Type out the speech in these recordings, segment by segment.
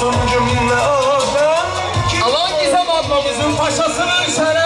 Olsun cümle alan Alan Gizem ablamızın paşasının şerefi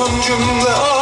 son cümle